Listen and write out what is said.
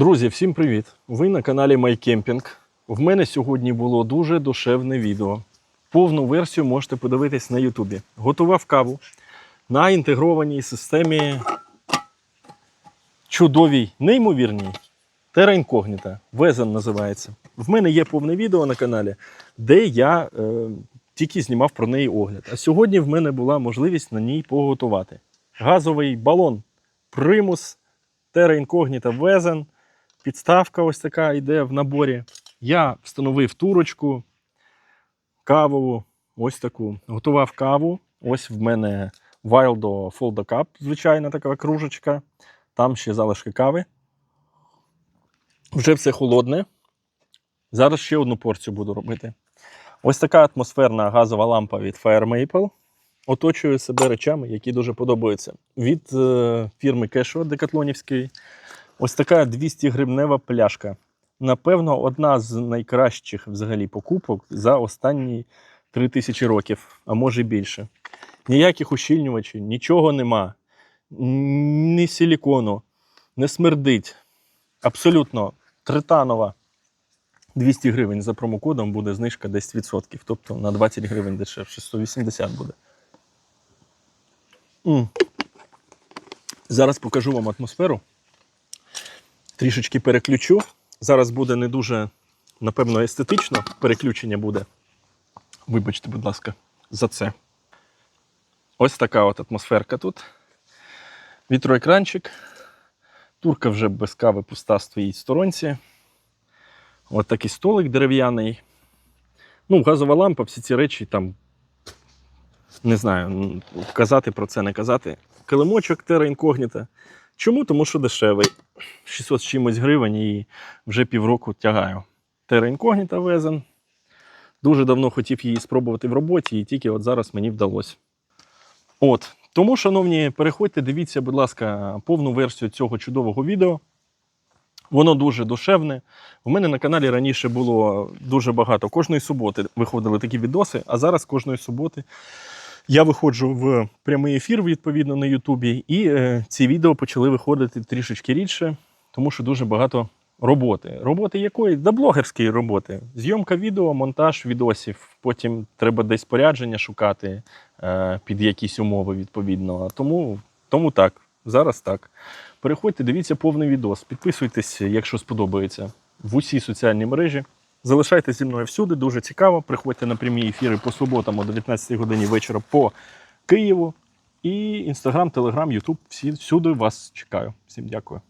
Друзі, всім привіт! Ви на каналі MyCamping. В мене сьогодні було дуже душевне відео. Повну версію можете подивитись на Ютубі. Готував каву на інтегрованій системі чудовій, неймовірній. Terra Incognita. Везен називається. В мене є повне відео на каналі, де я е, тільки знімав про неї огляд. А сьогодні в мене була можливість на ній поготувати. Газовий балон Primus Terra Incognita Везен. Підставка ось така йде в наборі. Я встановив турочку кавову, ось таку. Готував каву. Ось в мене Wildo Foldo Cup, звичайна така кружечка. Там ще залишки кави. Вже все холодне. Зараз ще одну порцію буду робити. Ось така атмосферна газова лампа від Fire Maple. Оточує себе речами, які дуже подобаються. Від е, фірми Кешо Декатлонівської. Ось така 200 гривнева пляшка. Напевно, одна з найкращих взагалі покупок за останні 3000 років, а може більше. Ніяких ущільнювачів, нічого нема. Ні силікону, не смердить. Абсолютно тританова. 200 гривень за промокодом буде знижка 10%. Тобто на 20 гривень дешевше, 180 буде. М. Зараз покажу вам атмосферу. Трішечки переключу. Зараз буде не дуже, напевно, естетично. Переключення буде. Вибачте, будь ласка, за це. Ось така от атмосферка тут. Вітроекранчик. Турка вже без кави пуста стоїть в сторонці. Ось такий столик дерев'яний. Ну, газова лампа, всі ці речі там. Не знаю, казати про це, не казати. Килимочок Terra Incognita. Чому? Тому що дешевий. 600 з чимось гривень і вже півроку тягаю. Terra Incognita везен. Дуже давно хотів її спробувати в роботі, і тільки от зараз мені вдалося. От. Тому, шановні, переходьте, дивіться, будь ласка, повну версію цього чудового відео. Воно дуже душевне. У мене на каналі раніше було дуже багато. Кожної суботи виходили такі відоси, а зараз кожної суботи я виходжу в прямий ефір, відповідно, на Ютубі, і е, ці відео почали виходити трішечки рідше, тому що дуже багато роботи. Роботи якої? Да блогерської роботи. Зйомка відео, монтаж відосів. Потім треба десь порядження шукати е, під якісь умови, відповідно. Тому, тому так, зараз так. Переходьте, дивіться повний відос. Підписуйтесь, якщо сподобається, в усі соціальні мережі. Залишайтеся зі мною всюди, дуже цікаво. Приходьте на прямі ефіри по суботам о 19 годині вечора по Києву. І Інстаграм, Телеграм, Ютуб. Всі всюди вас чекаю. Всім дякую.